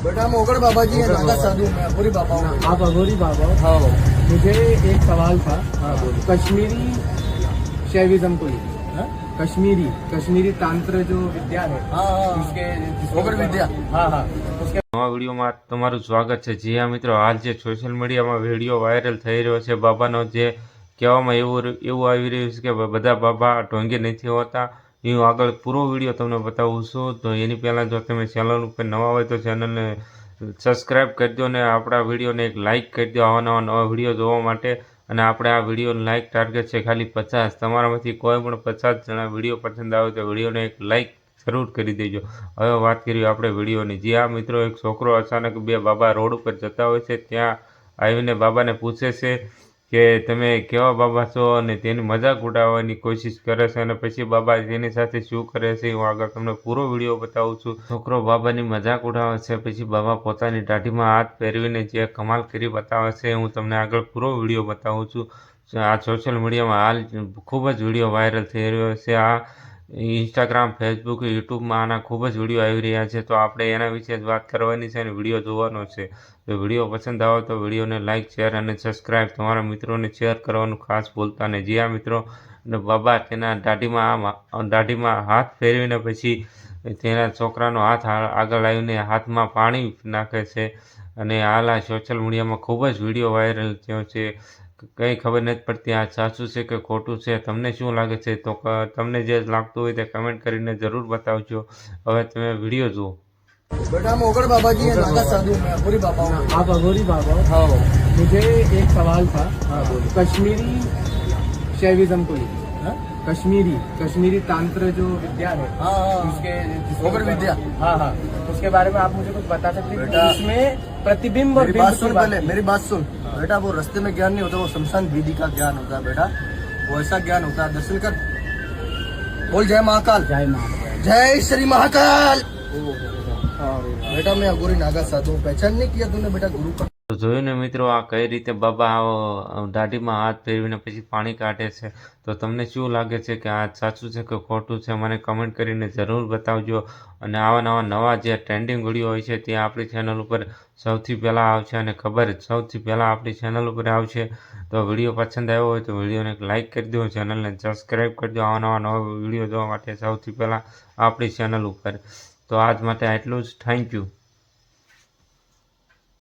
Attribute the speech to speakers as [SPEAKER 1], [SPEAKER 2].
[SPEAKER 1] बेटा हम ओगड़ बाबा जी हैं नागा साधु मैं पूरी बाबा हूँ
[SPEAKER 2] आप अघोरी बाबा हो
[SPEAKER 1] हाँ
[SPEAKER 2] मुझे एक सवाल था
[SPEAKER 1] हाँ बोलो
[SPEAKER 2] कश्मीरी शैविज्म को लेकर
[SPEAKER 1] हाँ?
[SPEAKER 2] कश्मीरी कश्मीरी तांत्र जो विद्या है
[SPEAKER 1] हाँ हाँ
[SPEAKER 2] उसके
[SPEAKER 1] ओगड़ विद्या
[SPEAKER 2] हाँ हाँ उसके
[SPEAKER 3] નવા વિડીયોમાં તમારું સ્વાગત છે જી હા મિત્રો હાલ જે સોશિયલ મીડિયામાં વિડીયો વાયરલ થઈ રહ્યો છે બાબાનો જે કહેવામાં એવું એવું આવી રહ્યું છે કે બધા બાબા ઢોંગી નથી હોતા એ હું આગળ પૂરો વીડિયો તમને બતાવું છું. તો એની પહેલાં જો તમે ચેનલ ઉપર નવા હોય તો ચેનલને સબસ્ક્રાઈબ કરી દો અને આપણા વિડીયોને એક લાઇક કરી દો આવા નવા નવા વીડિયો જોવા માટે. અને આપણે આ વીડિયો લાઇક ટાર્ગેટ છે ખાલી પચાસ. તમારામાંથી કોઈ પણ પચાસ જણા વીડિયો પસંદ આવે તો વિડીયોને એક લાઇક જરૂર કરી દેજો. હવે વાત કરીએ આપણે વિડીયોની. જે આ મિત્રો, એક છોકરો અચાનક બે બાબા રોડ ઉપર જતા હોય છે. ત્યાં આવીને બાબાને પૂછે છે કે તમે કેવા બાબા છો અને તેની મજાક ઉડાવવાની કોશિશ કરે છે અને પછી બાબા તેની સાથે શું કરે છે હું આગળ તમને પૂરો વીડિયો બતાવું છું. છોકરો બાબાની મજાક ઉડાવે છે, પછી બાબા પોતાની દાઢીમાં હાથ પહેરવીને જે કમાલ કરી બતાવે છે હું તમને આગળ પૂરો વીડિયો બતાવું છું. આ સોશિયલ મીડિયામાં હાલ ખૂબ જ વીડિયો વાયરલ થઈ રહ્યો છે. આ ઇન્સ્ટાગ્રામ ફેસબુક યુટ્યુબમાં આના ખૂબ જ વીડિયો આવી રહ્યા છે. તો આપણે એના વિશે જ વાત કરવાની છે અને વીડિયો જોવાનો છે. તો વીડિયો પસંદ આવે તો વિડીયોને લાઇક શેર અને સબસ્ક્રાઈબ તમારા મિત્રોને શેર કરવાનું ખાસ ભૂલતા નહીં. જે આ મિત્રો. બાબા, તેના દાઢીમાં આમ દાઢીમાં હાથ ફેરવીને પછી તેના છોકરાનો હાથ આગળ આવીને હાથમાં પાણી નાખે છે. અને હાલ આ સોશિયલ મીડિયામાં ખૂબ જ વીડિયો વાયરલ થયો છે. કંઈ ખબર નથી પડતી આ સાચું છે કે ખોટું છે તમને શું લાગે છે તો ક- તમને જે લાગતું હોય તે કમેન્ટ કરીને જરૂર બતાવજો હવે તમે વિડીયો જુઓ
[SPEAKER 1] बेटा हम ओगड़ बाबा जी हैं नागा साधु मैं पूरी बाबा हूँ
[SPEAKER 2] आप अघोरी बाबा हो
[SPEAKER 1] हाँ
[SPEAKER 2] मुझे एक सवाल था
[SPEAKER 1] हाँ बोलो
[SPEAKER 2] कश्मीरी शैविज्म को लेकर
[SPEAKER 1] हाँ?
[SPEAKER 2] कश्मीरी कश्मीरी तांत्र जो विद्या है
[SPEAKER 1] हाँ हाँ
[SPEAKER 2] उसके
[SPEAKER 1] ओगड़ विद्या।
[SPEAKER 2] हाँ हाँ। उसके बारे में आप मुझे कुछ बता सकते हैं उसमें प्रतिबिंब और
[SPEAKER 1] मेरी बात सुन पहले मेरी बात सुन। बेटा वो रास्ते में ज्ञान नहीं होता वो शमशान विधि का ज्ञान होता है बेटा। वो ऐसा ज्ञान होता है दर्शन कर। बोल जय महाकाल।
[SPEAKER 2] जय माँ
[SPEAKER 1] जय श्री महाकाल। बेटा मैं अगोरी नागा साधु पहचान नहीं किया तूने बेटा गुरु का।
[SPEAKER 3] તો જોયું ને મિત્રો આ કઈ રીતે બાબા દાઢીમાં હાથ ફેરવીને પછી પાણી કાઢે છે? તો તમને શું લાગે છે કે આ સાચું છે કે ખોટું છે? મને કમેન્ટ કરીને જરૂર બતાવજો. અને આવા નવા નવા જે ટ્રેન્ડિંગ વીડિયો હોય છે, તે આપણી ચેનલ ઉપર સૌથી પહેલાં આવશે અને ખબર સૌથી પહેલાં આપણી ચેનલ ઉપર આવશે. તો વીડિયો પસંદ આવ્યો હોય તો વિડીયોને લાઇક કરી દો ચેનલને સબસ્ક્રાઈબ કરી દો. આવા નવા નવા વીડિયો જોવા માટે સૌથી પહેલાં આપણી ચેનલ ઉપર. તો આજ માટે આટલું જ. Thank you